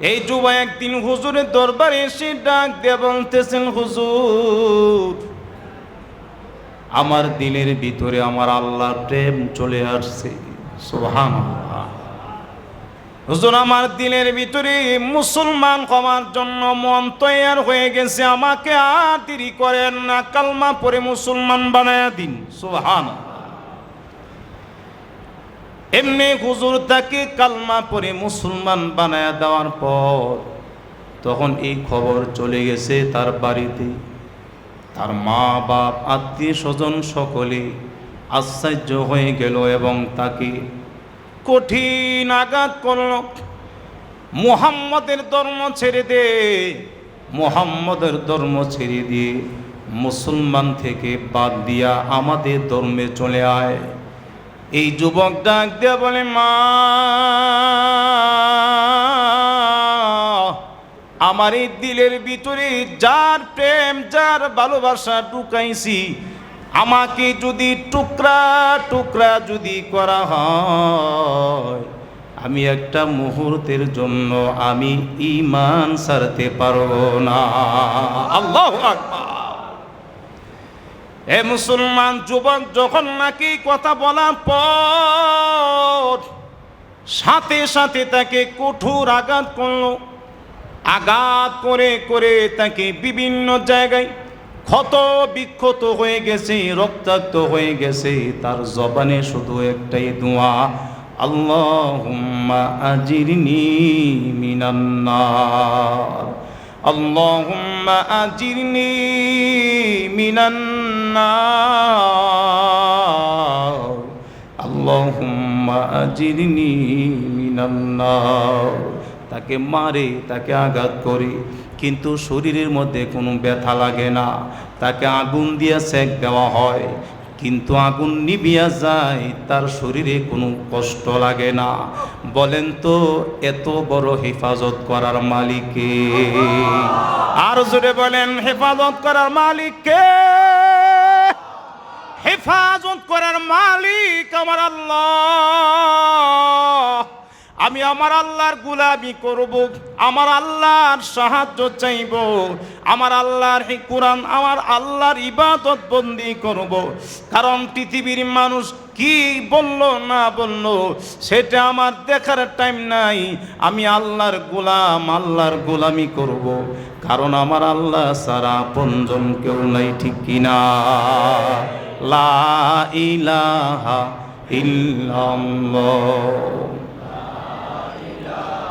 এই যুবা একদিন হুজুরের দরবারে এসে ডাক দিয়ে বলতেছেন, হুজুর, আমার দিলের ভিতরে আমার আল্লাহর প্রেম চলে আসছে। সুবহান হুজুর, আমার দিলের ভিতরে মুসলমান হওয়ার জন্য মন তৈয়ার হয়ে গেছে। আমাকে আর দেরি করেন না। কালমা পরে মুসলমান বানায়া দিন। সুবহান এমনি হুজুর তাকে কালমা পরে মুসলমান বানায় দেওয়ার পর তখন এই খবর চলে গেছে তার বাড়িতে। তার মা, বাপ, আত্মীয় স্বজন সকলে আশ্চর্য হয়ে গেল এবং তাকে কঠিন আঘাত করল। মুহাম্মদের ধর্ম ছেড়ে দে, মুহাম্মদের ধর্ম ছেড়ে দিয়ে মুসলমান থেকে বাদ দিয়া আমাদের ধর্মে চলে আয়। এই যুবক ডাক দিয়া বলে, মা, আমার এই দিলের ভিতরে যার প্রেম, যার ভালোবাসা ঢুকাইছি, আমাকে যদি টুকরা টুকরা যদি করা হয়, আমি একটা মুহূর্তের জন্য আমি ইমান সারতে পারব না। আল্লাহ আকবার। এ মুসলমান যুবক, যখন নাকি কথা বলার পর সাথে সাথে তাকে কঠোর আঘাত করল। আঘাত করে করে তাকে বিভিন্ন জায়গায় ক্ষত বিক্ষত হয়ে গেছে, রক্তাক্ত হয়ে গেছে। তার জবানে শুধু একটাই দোয়া, আল্লাহুম্মা আজিরনি মিনান্নার আল্লাহুম্মা আজিরনি মিনান্নার তাকে মারে, তাকে আঘাত করে, কিন্তু শরীরের মধ্যে কোনো ব্যথা লাগে না। তাকে আগুন দিয়ে সেক দেওয়া হয়, কিন্তু আগুন নিবিয়া যায়, তার শরীরে কোনো কষ্ট লাগে না। বলেন তো, এত বড় হেফাজত করার মালিককে আর জোরে বলেন, হেফাজত করার মালিককে হেফাজত করার মালিক আমার আল্লাহ। আমি আমার আল্লাহর গুলামি করব, আমার আল্লাহর সাহায্য চাইব, আমার আল্লাহর কোরআন, আমার আল্লাহর ইবাদত বন্দি করব। কারণ পৃথিবীর মানুষ কি বলল না বলল, সেটা আমার দেখার টাইম নাই। আমি আল্লাহর গোলাম, আল্লাহর গোলামি করব। কারণ আমার আল্লাহ সারা পঞ্জন কেউ নাই, ঠিক কিনা লা ইলাহা ইল্লাল্লাহ।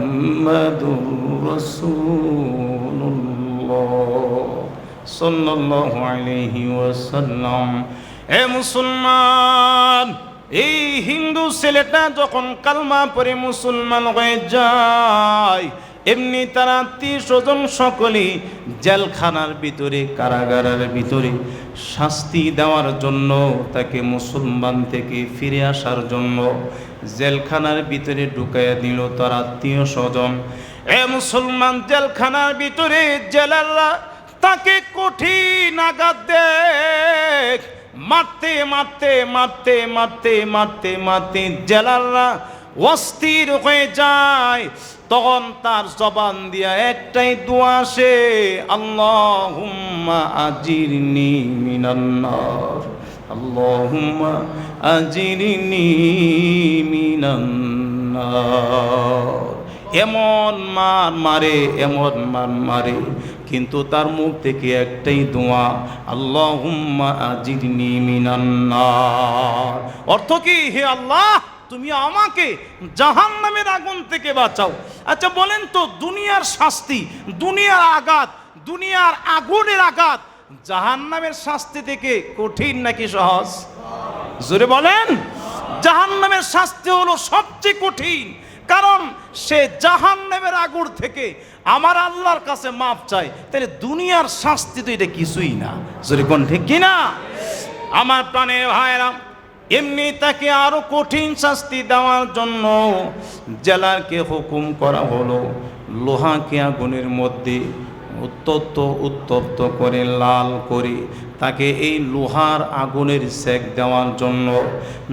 মুহাম্মাদুর রাসূলুল্লাহ সাল্লাল্লাহু আলাইহি ওয়াসাল্লাম এ মুসলমান, এই হিন্দু ছেলেটা যখন কালমা পরে মুসলমান হয়ে যায়, এমনি তার স্বজন সকলেই জেলখানার ভিতরে, কারাগারের ভিতরে শাস্তি দেওয়ার জন্য তাকে মুসলমান থেকে ফিরে আসার জন্য জেলখানার ভিতরে ঢুকাইয়া দিল তার আত্মীয় স্বজন। এ মুসলমান, জেলখানার ভিতরে জেলাররা তাকে কঠিন আঘাত দেখ। মারতে মারতে মারতে মারতে মারতে মারতে জেলাররা অস্থির হয়ে যায়। তখন তার জবান দিয়া একটাই দোয়া আসে, আল্লাহুম্মা আজিরনি মিনান্নার। আল্লাহুম্মা আজিরনি মিনান্নার এমন মার মারে, এমন মার মারে, কিন্তু তার মুখ থেকে একটাই দোয়া, আল্লাহুম্মা আজিরনি মিনান্নার অর্থ কি? হে আল্লাহ, তুমি আমাকে জাহান নামের আগুন থেকে বাঁচাও। আচ্ছা বলেন তো, দুনিয়ার শাস্তি, দুনিয়ার আঘাত, দুনিয়ার আগুনের আঘাত জাহান নামের শাস্তি থেকে কঠিন নাকি সহজ? জোরে বলেন। জাহান নামের শাস্তি হলো সবচেয়ে কঠিন। কারণ সে জাহান নেবের আগুর থেকে আমার আল্লাহর কাছে মাপ চায়। তাহলে দুনিয়ার শাস্তি তো এটা কিছুই না। যদি কোন ঠিক কিনা? আমার প্রাণের ভাইরা এমনি তাকে আরও কঠিন শাস্তি দেওয়ার জন্য জেলারকে হুকুম করা হলো। লোহাকে আগুনের মধ্যে উত্তপ্ত উত্তপ্ত করে লাল করে। তাকে এই লোহার আগুনের সেক দেওয়ার জন্য।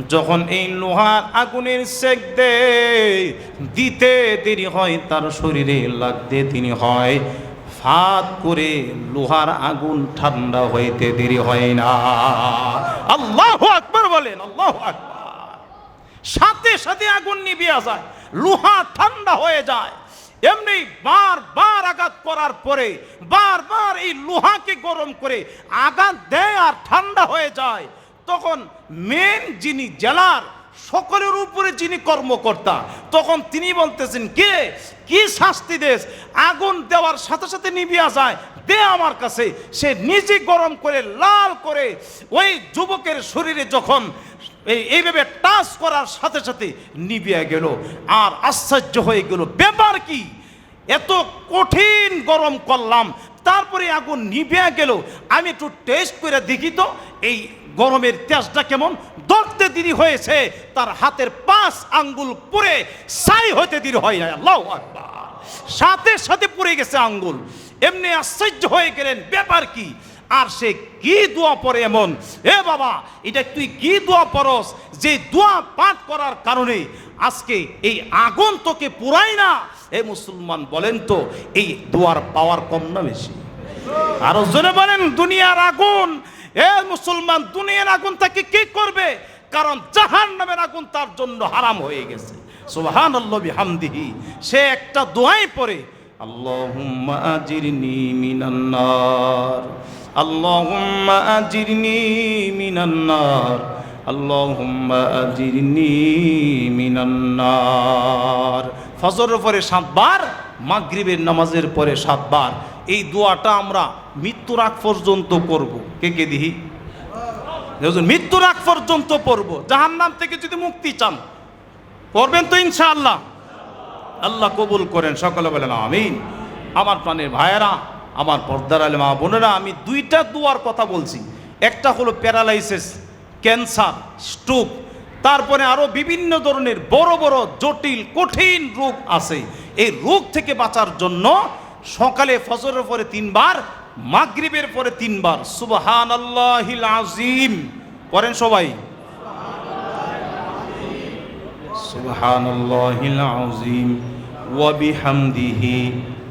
যখন এই লোহার আগুনের সেক দেয়, দিতে দেরি হয়, তার শরীরে লাগতে তিনি হয়। ফাত করে লোহার আগুন ঠান্ডা হইতে দেরি হয় না। আল্লাহ আকবর বলেন, আল্লাহ আকবর। সাথে সাথে আগুন নিভিয়া যায়, লোহা ঠান্ডা হয়ে যায়। এমনি বারবার আঘাত করার পরে, বারবার এই লোহাকে গরম করে আঘাত দেয় আর ঠান্ডা হয়ে যায়, তখন মেন যিনি জেলার, সকলের উপরে যিনি কর্মকর্তা, তখন তিনি বলতেছেন, কে? কি শাস্তি দেশ আগুন দেওয়ার সাথে সাথে নিভিয়া যায়, দে আমার কাছে। সে নিজে গরম করে, লাল করে ওই যুবকের শরীরে যখন এই এইভাবে টাচ করার সাথে সাথে নিভিয়া গেল। আর আশ্চর্য হয়ে গেল, ব্যাপার কি? এত কঠিন গরম করলাম, তারপরে আগুন নিভিয়া গেল। আমি একটু টেস্ট করে দেখি তো, এই গরমের তেজটা কেমন? ধরতে দেরি হয়েছে, তার হাতের পাঁচ আঙ্গুল পুরে সাই হতে দেরি হয় না আল্লাহ সাথে সাথে পুড়ে গেছে আঙ্গুল। এমনি আশ্চর্য হয়ে গেলেন, ব্যাপার কি? আর সে কি দোয়া পড়ে এমন? এ বাবা, এটা তুই কি দোয়া পড়স যে দোয়া পাঠ করার কারণে আজকে এই আগুন তোকে পুরাই না? এ মুসলমান বলেন তো, এই দোয়ার পাওয়ার কম না বেশি? আরও জনে বলেন, দুনিয়ার আগুন। এ মুসলমান, দুনিয়ার আগুন তাকে কি করবে? কারণ জাহান নামের আগুন তার জন্য হারাম হয়ে গেছে। সুবহান বিহামদিহি। সে একটা দোয়াই পড়ে, আল্লাহুম্মা আজিরনি মিনান আজিরনি মিনান নার। আল্লাহুম্মা আজিরনি মিনান নার। ফজরের পরে সাতবার, মাগরিবের নামাজের পরে সাতবার। এই দোয়াটা আমরা মৃত্যুর আগ পর্যন্ত করব। কে কে দিহি? মৃত্যুর আগ পর্যন্ত পড়ব। জাহান্নাম থেকে যদি মুক্তি চান, করবেন তো ইনশাআল্লাহ। আল্লাহ কবুল করেন, সকলে বলেন আমিন। আমার প্রাণের ভাইয়েরা আমার পর্দার আলে মা বোনেরা, আমি দুইটা দুয়ার কথা বলছি। একটা হলো প্যারালাইসিস, ক্যান্সার, স্ট্রোক। তারপরে আরও বিভিন্ন ধরনের বড় বড় জটিল, কঠিন রোগ আছে। এই রোগ থেকে বাঁচার জন্য সকালে ফজরের পরে তিনবার, মাগরিবের পরে তিনবার সুবহান আল্লাহিল আজিম করেন সবাই সুবহান আল্লাহিল আজিম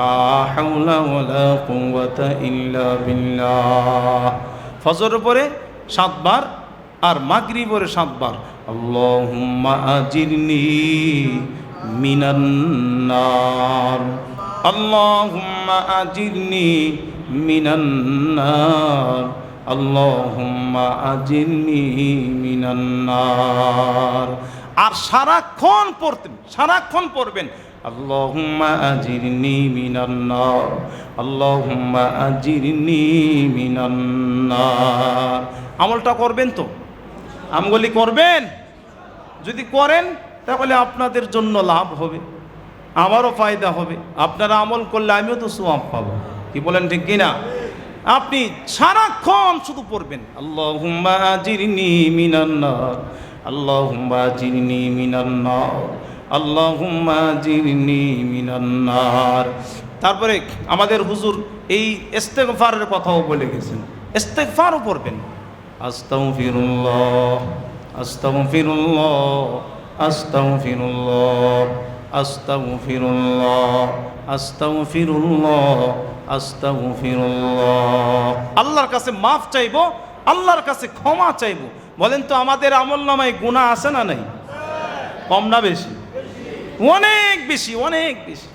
লা হাওলা ওয়ালা কুওয়াতা ইল্লা বিল্লাহ। ফজর পরে সাতবার আর মাগরিব পরে সাতবার। আল্লাহুম্মা আজিরনি মিনান নার। আল্লাহুম্মা আজিরনি মিনান নার। আল্লাহুম্মা আজিরনি মিনান নার। আর সারাক্ষণ পড়তেন, সারাক্ষণ পড়বেন। আল্লাহুম্মা আজিরনি মিনান নার, আল্লাহুম্মা আজিরনি মিনান নার। আমলটা করবেন তো? আমগুলি করবেন? যদি করেন, তাহলে আপনাদের জন্য লাভ হবে, আমারও ফায়দা হবে। আপনারা আমল করলে আমিও তো সোয়াব পাবো। কি বলেন ঠিক কিনা আপনি সারাক্ষণ শুধু পড়বেন। আল্লাহুম্মা আজিরনি মিনান নার, আল্লাহুম্মা আজিরনি মিনান নার। আল্লাহুম্মা আজিরনি মিনান নার। তারপরে আমাদের হুজুর এই ইস্তেগফারের কথাও বলে গেছেন। ইস্তেগফারও পড়বেন। আল্লাহর কাছে মাফ চাইব, আল্লাহর কাছে ক্ষমা চাইব। বলেন তো, আমাদের আমল নামায় গুণা আছে না নাই? কম না বেশি? অনেক বেশি অনেক বেশি।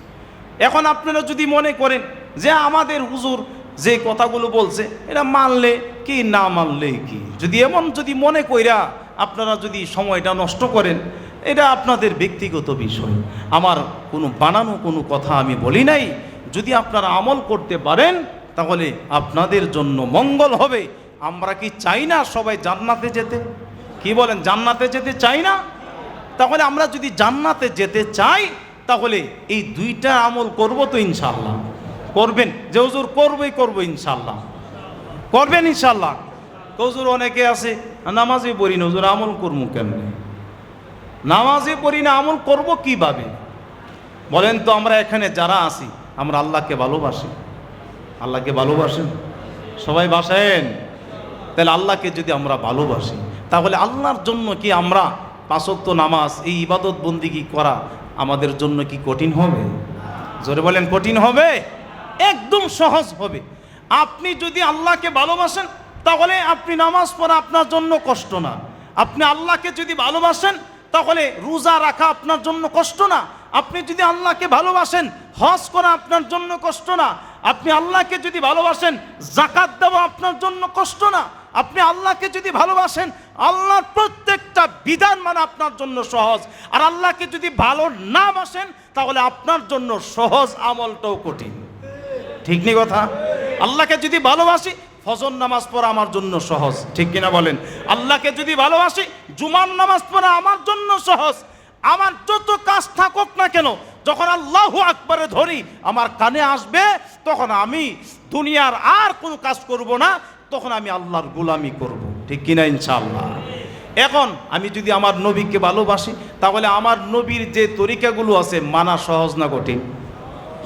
এখন আপনারা যদি মনে করেন যে আমাদের হুজুর যে কথাগুলো বলছে, এটা মানলে কি, না মানলে কি? যদি এমন যদি মনে কইরা আপনারা যদি সময়টা নষ্ট করেন, এটা আপনাদের ব্যক্তিগত বিষয়। আমার কোনো বানানো কোনো কথা আমি বলি নাই। যদি আপনারা আমল করতে পারেন, তাহলে আপনাদের জন্য মঙ্গল হবে। আমরা কি চাই না সবাই জান্নাতে যেতে? কি বলেন, জান্নাতে যেতে চাই না? তাহলে আমরা যদি জান্নাতে যেতে চাই, তাহলে এই দুইটা আমল করব তো ইনশাল্লাহ করবেন? যে হুজুর, করবই করব ইনশাল্লাহ করবেন ইনশাল্লাহ হুজুর, অনেকে আছে নামাজই পড়ি না, হুজুর, আমল করব কেমনে? নামাজে পড়ি না, আমল করব কীভাবে? বলেন তো, আমরা এখানে যারা আছি, আমরা আল্লাহকে ভালোবাসি। আল্লাহকে ভালোবাসেন? সবাই বাসেন? তাহলে আল্লাহকে যদি আমরা ভালোবাসি, তাহলে আল্লাহর জন্য কি আমরা পাঁচক্ত নামাজ, এই ইবাদত বন্দিগি করা আমাদের জন্য কি কঠিন হবে? জোরে বলেন, কঠিন হবে? একদম সহজ হবে। আপনি যদি আল্লাহকে ভালোবাসেন, তাহলে আপনি নামাজ পড়া আপনার জন্য কষ্ট না। আপনি আল্লাহকে যদি ভালোবাসেন, তাহলে রোজা রাখা আপনার জন্য কষ্ট না। আপনি যদি আল্লাহকে ভালোবাসেন, হজ করা আপনার জন্য কষ্ট না। আপনি আল্লাহকে যদি ভালোবাসেন, জাকাত দেওয়া আপনার জন্য কষ্ট না। আপনি আল্লাহকে যদি ভালোবাসেন, আল্লাহর প্রত্যেকটা বিধান মানে আপনার জন্য সহজ। আর আল্লাহকে যদি ভালো না বাসেন, তাহলে আপনার জন্য সহজ আমলটাও কঠিন। ঠিক নেই কথা? আল্লাহকে যদি ভালোবাসি, ফজর নামাজ পড়া আমার জন্য সহজ। ঠিক কিনা বলেন? আল্লাহকে যদি ভালোবাসি, জুমার নামাজ পড়া আমার জন্য সহজ। আমার যত কাজ থাকুক না কেন, যখন আল্লাহ আকবরে ধরি, আমার কানে আসবে, তখন আমি দুনিয়ার আর কোনো কাজ করব না তখন আমি আল্লাহর গোলামি করব। ঠিক কিনা ইনশাআল্লাহ? এখন আমি যদি আমার নবীকে ভালোবাসি, তাহলে আমার নবীর যে তরিকাগুলো আছে মানা সহজ না কঠিন?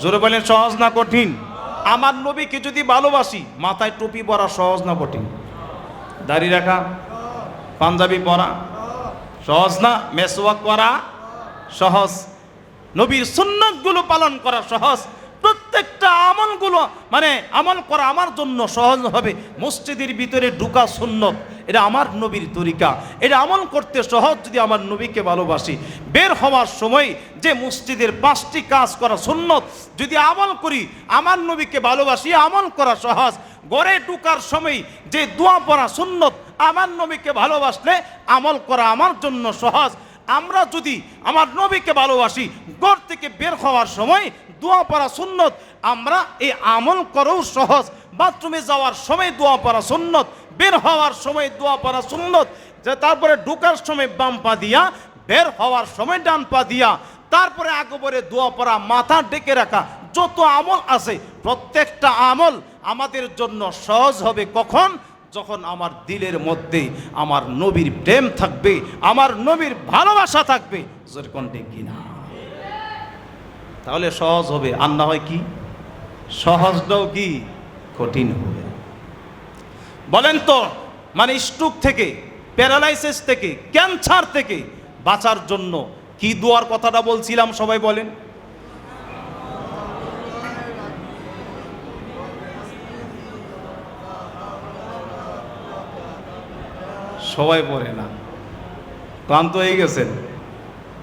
জোরে বলেন, সহজ না কঠিন? আমার নবীকে যদি ভালোবাসি, মাথায় টুপি পরা সহজ না কঠিন? দাড়ি রাখা, পাঞ্জাবি পরা, সহজ না? মেসওয়াক করা সহজ? নবীর সুন্নতগুলো পালন করা সহজ? প্রত্যেকটা আমলগুলো মানে আমল করা আমার জন্য সহজ হবে। মসজিদের ভিতরে ঢুকা সুন্নত, এটা আমার নবীর তরিকা। এটা আমল করতে সহজ যদি আমার নবীকে ভালোবাসি। বের হওয়ার সময় যে মসজিদের পাঁচটি কাজ করা সুন্নত, যদি আমল করি, আমার নবীকে ভালোবাসি, আমল করা সহজ। গড়ে ঢুকার সময় যে দোয়া পড়া সুন্নত, আমার নবীকে ভালোবাসলে আমল করা আমার জন্য সহজ। আমরা যদি আমার নবীকে ভালোবাসি গড় থেকে বের হওয়ার সময় দোয়া পড়া সুন্নত। আমরা এই আমল করেও সহজ। বাথরুমে যাওয়ার সময় দোয়া পড়া সুন্নত, বের হওয়ার সময় দোয়া পড়া সুন্নত, যে তারপরে ঢুকার সময় বাম পা দিয়া, বের হওয়ার সময় ডান পা দিয়া, তারপরে আগবরে দোয়া পড়া মাথা ডেকে রাখা, যত আমল আছে, প্রত্যেকটা আমল আমাদের জন্য সহজ হবে কখন? যখন আমার দিলের মধ্যে আমার নবীর প্রেম থাকবে, আমার নবীর ভালোবাসা থাকবে যেরকম কিনা। তাহলে সহজ হবে। আর না হয় কি? সহজটাও কি? কঠিন হবে। বলেন তো মানে স্ট্রোক থেকে, প্যারালাইসিস থেকে, ক্যান্সার থেকে বাঁচার জন্য কি দোয়ার কথাটা বলছিলাম সবাই বলেন? সবাই পড়ে না। ক্লান্ত হয়ে গেছেন?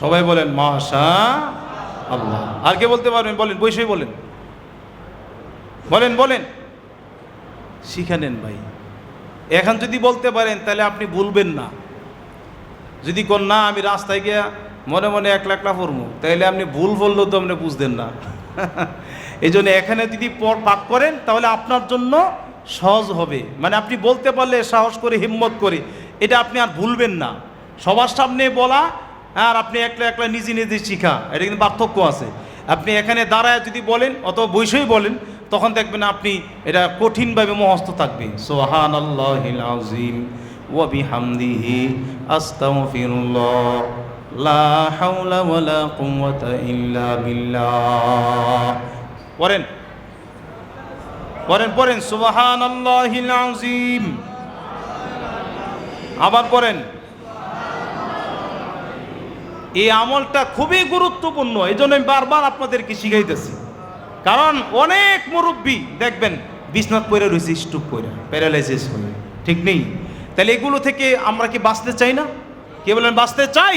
সবাই বলেন, মাশা আল্লাহ। আর কে বলতে পারবেন? বলেন বৈশই বলেন। বলেন বলেন। শিখে নেন ভাই। এখন যদি বলতে পারেন, তাহলে আপনি ভুলবেন না। যদি কোন, না, আমি রাস্তায় গিয়া মনে মনে এক লাখ লাখ পড়ব, তাহলে আপনি ভুল বললেও তো আপনি বুঝতেন না। এই জন্য এখানে যদি পাক করেন, তাহলে আপনার জন্য সহজ হবে। মানে আপনি বলতে পারলে সাহস করে, হিম্মত করে। এটা আপনি আর ভুলবেন না। সবার সামনে বলা আর আপনি একলা একলা নিজে নিজে শিখা, এটা কিন্তু পার্থক্য আছে। আপনি এখানে দাঁড়ায় যদি বলেন অত বৈষয় বলেন, তখন দেখবেন আপনি এটা কঠিনভাবে মহস্ত থাকবে। সোহান বিল্লাহ। পড়েন। পড়েন পড়েন। আবার পড়েন। এই আমলটা খুবই গুরুত্বপূর্ণ এই জন্য আমি বারবার আপনাদেরকে শিখাইতেছি। কারণ অনেক মুরব্বী, দেখবেন বিছনাথ পরে রয়েছে স্টুপ পরে প্যারালাইসিস হয়ে, ঠিক নেই? তাহলে এগুলো থেকে আমরা কি বাঁচতে চাই না? কে বলেন, বাঁচতে চাই?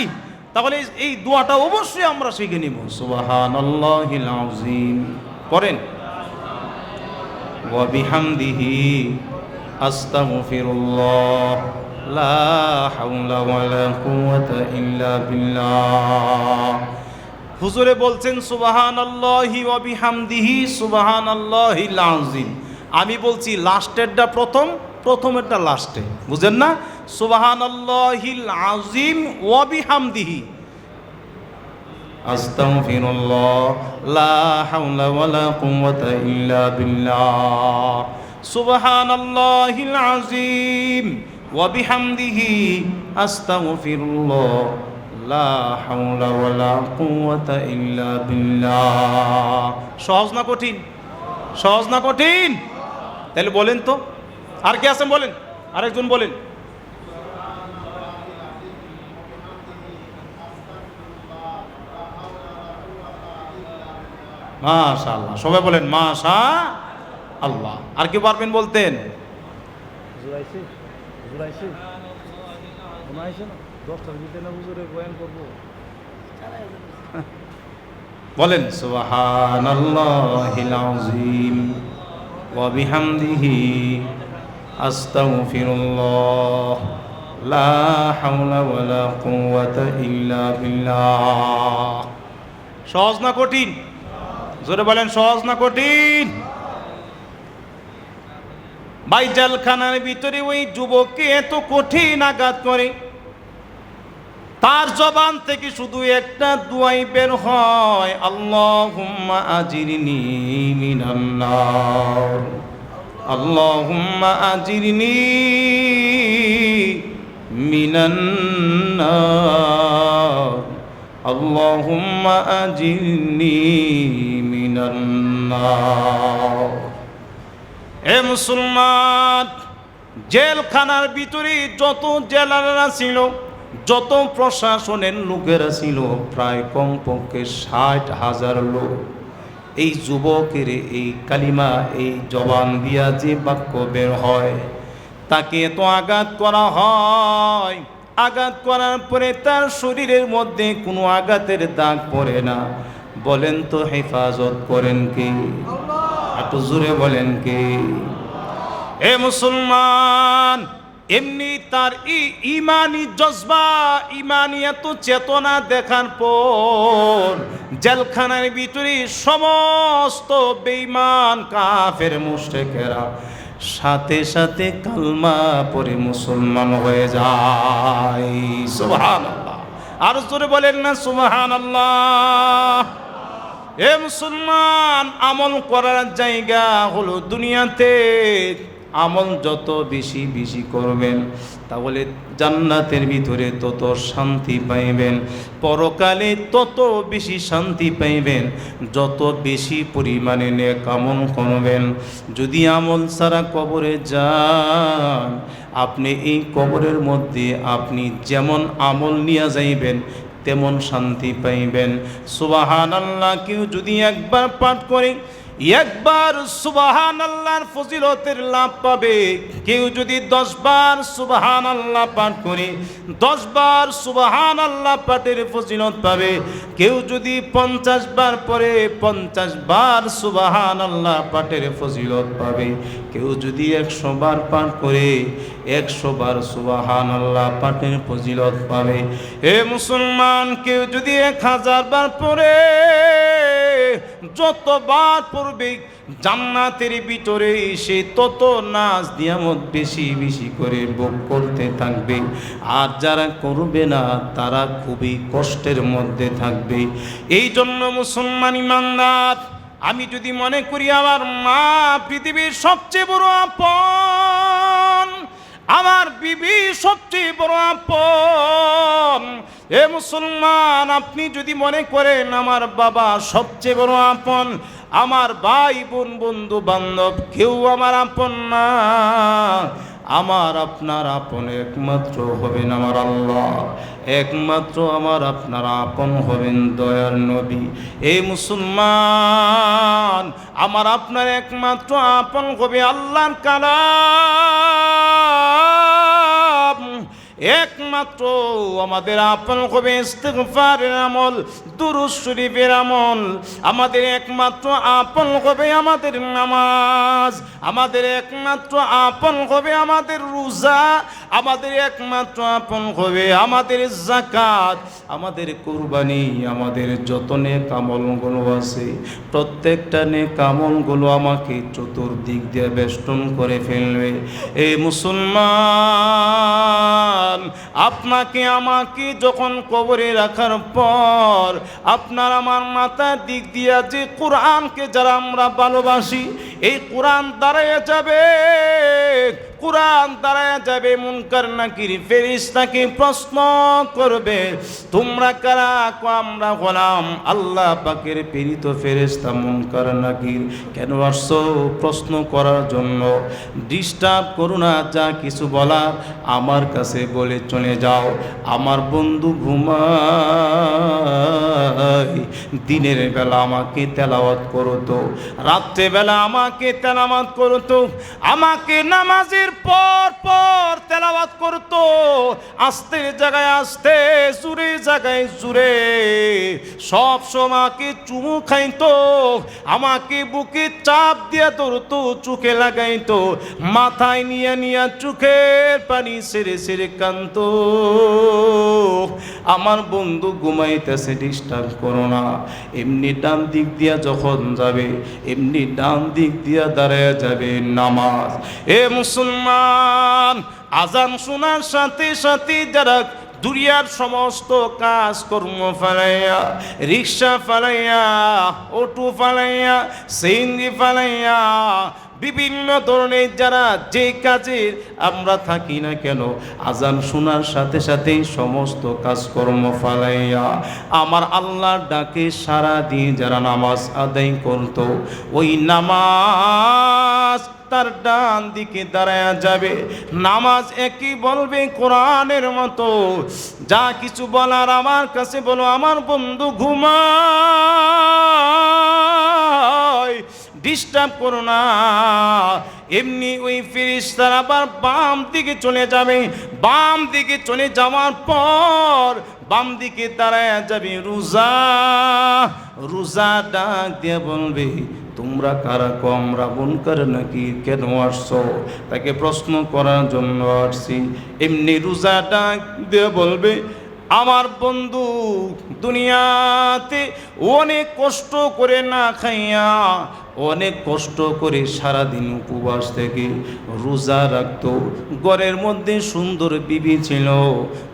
তাহলে এই দোয়াটা অবশ্যই আমরা শিখে নিব। সুবাহান করেন ওয়াবিহামদিহি আস্তাগফিরুল্লাহ। لا حول ولا قوة إلا بالله হুজুরে বলছেন সুবাহান আল্লাহি ওয়াবিহামদিহি সুবাহান আল্লাহিল আযীম আমি বলছি লাস্টেরটা প্রথম প্রথমেরটা লাস্টে বুঝেন না সুবাহান আল্লাহিল আযীম ওয়াবিহামদিহি أستغفر الله لا حول ولا قوة إلا بالله سبحان ইল্লা সহজ না কঠিন? সহজ না কঠিন? তাহলে বলেন তো। আর কে আছেন বলেন? আরেকজন বলেন। মাশা আল্লাহ সবাই বলেন মাশা আল্লাহ আর কি পারবেন বলতেন? আইছে মনে না? দশটার ভিতরে না হুজুরে বয়ান করব। বলেন, সুবহানাল্লাহিল আযীম, ওয়া ইল্লা বিল্লাহ। সহজ না কঠিন? জোরে বলেন, সহজ না কঠিন? ভাই জেলখানার ভিতরে ওই যুবককে এত কঠিন আঘাত করে। তার জবান থেকে শুধু একটা দুয়াই বের হয়, আল্লাহুম্মা আজিরনি আল্লাহুম্মা আজিরনি মিনান্নার আল্লাহুম্মা আজিরনি মিনান্নার এ মুসলমান, জেলখানার ভিতরে যত জেলাররা ছিল, যত প্রশাসনের লোকেরা ছিল, প্রায় কমপক্ষে ষাট হাজার লোক। এই যুবকের এই কালিমা, এই জবান দিয়া যে বাক্য বের হয়, তাকে এত আঘাত করা হয়। আঘাত করার পরে তার শরীরের মধ্যে কোনো আঘাতের দাগ পড়ে না। বলেন তো হেফাজত করেন কি? জোরে বলেন কি? এ মুসলমান, এমনি তার ইমানি জজবা, ইমানি এত চেতনা দেখার পর জেলখানার ভিতরে সমস্ত বেঈমান, কাফের, মুশরিকেরা সাথে সাথে কালমা পরে মুসলমান হয়ে যায়। সুবহানাল্লাহ। আর জোরে বলেন না, সুবহানাল্লাহ। এ মুসলমান, আমল করার জায়গা হলো দুনিয়াতে। আমল যত বেশি বেশি করবেন, তাহলে জান্নাতের ভিতরে তত শান্তি পাইবেন। পরকালে তত বেশি শান্তি পাইবেন, যত বেশি পরিমাণে নেক আমল করবেন। যদি আমল ছাড়া কবরে যান, আপনি এই কবরের মধ্যে আপনি যেমন আমল নিয়ে যাইবেন তেমন শান্তি পাইবেন। সুবাহান আল্লাহ কেউ যদি একবার পাঠ করে একবার সুবাহান আল্লাহর ফজিলতের লাভ পাবে। কেউ যদি দশ বার সুবাহান আল্লাহ পাঠ করে দশ বার সুবাহান আল্লাহ পাঠের ফজিলত পাবে। কেউ যদি পঞ্চাশ বার পরে পঞ্চাশ বার সুবাহান আল্লাহ পাঠের ফজিলত পাবে। কেউ যদি একশো বার পাঠ করে একশো বার সুবাহান আল্লাহ পাঠের ফজিলত পাবে। হে মুসলমান, কেউ যদি এক হাজার বার পরে যতবার পড়বে জান্নাতের ভিতরে সে তত নাচ দিয়ামত বেশি বেশি করে ভোগ করতে থাকবে। আর যারা করবে না, তারা খুবই কষ্টের মধ্যে থাকবে। এই জন্য মুসলমান ইমানদার, আমি যদি মনে করি আমার মা পৃথিবীর সবচেয়ে বড় আপন, আমার বিবি সবচেয়ে বড় আপন এ মুসলমান, আপনি যদি মনে করেন আমার বাবা সবচেয়ে বড় আপন, আমার ভাই বোন, বন্ধু বান্ধব, কেউ আমার আপন না। আমার আপনার আপন একমাত্র হবেন আমার আল্লাহ। একমাত্র আমার আপনার আপন হবেন দয়ার নবী। এই মুসলমান, আমার আপনার একমাত্র আপন হবে আল্লাহর কালাম। একমাত্র আমাদের আপন হবে ইস্তিগফারের আমল, দুরুদ শরীফের আমল। আমাদের একমাত্র আপন হবে আমাদের নামাজ, আমাদের একমাত্র আপন হবে আমাদের রোজা, আমাদের একমাত্র আপন হবে আমাদের জাকাত আমাদের কুরবানি, আমাদের যত নেক আমলগুলো আছে, প্রত্যেকটা নেক আমলগুলো আমাকে চতুর্দিক দিয়ে বেষ্টন করে ফেলবে। এই মুসলমান আপনাকে আমাকে যখন কবরে রাখার পর আপনার আমার মাথার দিক দিয়া যে কোরআনকে যারা আমরা ভালোবাসি, এই কোরআন দাঁড়াইয়া যাবে। কোরআন দাঁড়ায় যাবে মুনকার নাকির ফেরিস্তাকে প্রশ্ন করবে? তোমরা কারা? আমরা হলাম আল্লাহ পাকের প্রেরিত ফেরেস্তা মুনকার নাকির। কেন আসছো প্রশ্ন করার জন্য? ডিস্টার্ব করো না, যা কিছু বলার আমার কাছে বলে চলে যাও। আমার বন্ধু ঘুমাই দিনের বেলা আমাকে তেলাওয়াত করো তো। রাত্রেবেলা আমাকে তেলাওয়াত করো তো। আমাকে নামাজের পর পর তেলাওয়াত করতো। আস্তে জায়গায় আস্তে জুড়ে জায়গায় জুড়ে সব সময়কে চুমু খাইতো, আমাকে বুকে চাপ দিয়া ধরতো, চোখে লাগাইতো। মাথায় নিয়ে নিয়ে চোখের পানি সেরে সেরে কান্ত। আমার বন্ধু ঘুমাইতেছে, ডিস্টার্ব করো না। এমনি ডান দিক দিয়া যখন যাবে, এমনি ডান দিক দিয়া দাঁড়ায় যাবে নামাজ। এ মুসলমান আজান শোনার সাথে সাথে যারা দুনিয়ার সমস্ত কাজ কর্ম ফালাইয়া, রিক্সা ফালাইয়া, অটো ফালাইয়া সিন্দি ফালাইয়া বিভিন্ন ধরনের যারা যে কাজের আমরা থাকি না কেন, আজান শোনার সাথে সাথেই সমস্ত কাজকর্ম ফালাইয়া আমার আল্লাহর ডাকে সারা দিয়ে যারা নামাজ আদায় করত, ওই নামাজ তার ডান দিকে দাঁড়ায়া যাবে। নামাজ একই বলবে কোরআনের মতো, যা কিছু বলার আমার কাছে বলো, আমার বন্ধু ঘুমায়। ডিস্টার্ব করো না। এমনি ওই ফিরিস্তার আবার বাম দিকে চলে যাবে। বাম দিকে চলে যাওয়ার পর বাম দিকে দাঁড়ায় যাবে রোজা। রোজা ডাক দিয়ে বলবে, তোমরা কারা কম রাবণ করে নাকি? কেন আসছো? তাকে প্রশ্ন করার জন্য আসছি। এমনি রোজা ডাক দিয়ে বলবে, আমার বন্ধু দুনিয়াতে অনেক কষ্ট করে না খাইয়া অনেক কষ্ট করে সারাদিন উপবাস থেকে রোজা রাখতো। ঘরের মধ্যে সুন্দর বিবি ছিল,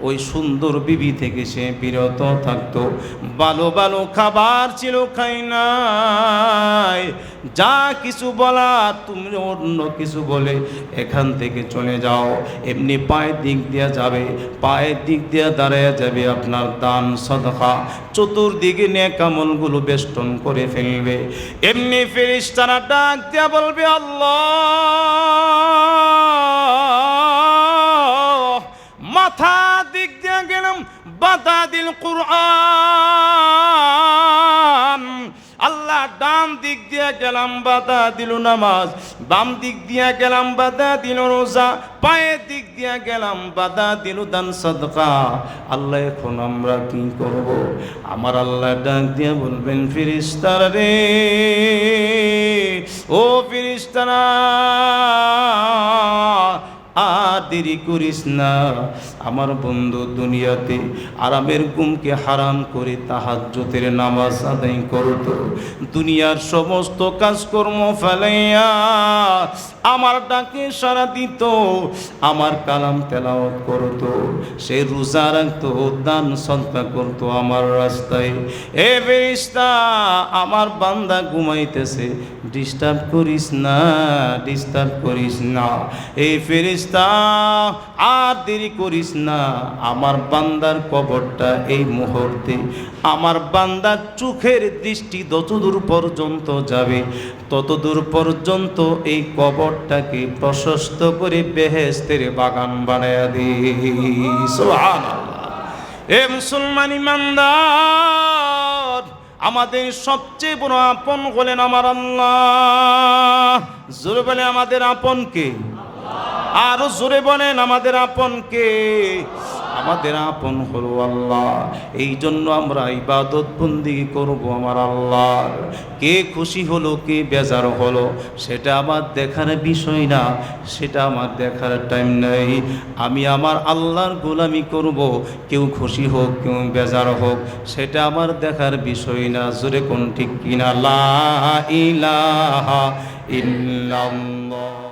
ওই সুন্দর বিবি থেকে সে বিরত থাকতো। ভালো ভালো খাবার ছিল, খাই নাই। যা কিছু বলা, তুমি অন্য কিছু বলে এখান থেকে চলে যাও। এমনি পায়ের দিক দিয়া যাবে, পায়ের দিক দিয়া দাঁড়ায় যাবে আপনার দান, সদকা। চতুর্দিকে নিয়ে কামলগুলো বেষ্টন করে ফেলবে। এমনি ফেরিস্তারা ডাক দিয়া বলবে আল্লাহ। মাথা দিক দিয়া গেলাম বাতা দিল কোরআন। ডান দিক দিয়া গেলাম, বাধা দিল নামাজ। বাম দিক দিয়া গেলাম, বাধা দিল রোজা। পায়ের দিক দিয়া গেলাম, বাধা দিল দান সদকা। আল্লাহ, এখন আমরা কি করব? আমার আল্লাহ ডাক দিয়া বলবেন ফিরিস্তার রে। ও ফিরিস্তারা আর দেরি করিস না আমার বন্ধু দুনিয়াতে আরামের গুমকে হারাম করে তাহাজ্জতের নামাজ আদায় করতো। দুনিয়ার সমস্ত কাজকর্ম ফেলাইয়া আমার ডাকে সারা দিত, আমার কালাম তেলাওয়াত করতো। সে রোজা রাখতো, দান সন্তা করতো আমার রাস্তায়। এ বেরিস্তা আমার বান্দা ঘুমাইতেছে, ডিস্টার্ব করিস না, ডিস্টার্ব করিস না। এই ফেরিস্তা আর দেরি করিস না, আমার বান্দার কবরটা এই মুহূর্তে, আমার বান্দার চোখের দৃষ্টি যতদূর পর্যন্ত যাবে, ততদূর পর্যন্ত এই কবরটাকে প্রশস্ত করে বেহেস্তের বাগান বানায় দি। সুবহানাল্লাহ। এ মুসলমান ইমানদার, আমাদের সবচেয়ে বড় আপন হলেন আমার আল্লাহ। জোরে বলে আমাদের আপন কে আরও জোরে বলেন আমাদের আপন কে? আমাদের আপন হলো আল্লাহ। এই জন্য আমরা ইবাদত বন্দি করব আমার আল্লাহ কে খুশি হলো, কে বেজার হলো, সেটা আমার দেখার বিষয় না, সেটা আমার দেখার টাইম নেই। আমি আমার আল্লাহর গোলামি করব, কেউ খুশি হোক, কেউ বেজার হোক, সেটা আমার দেখার বিষয় না। জোরে কোন ঠিক কিনা? লা ইলাহা ইল্লাল্লাহ।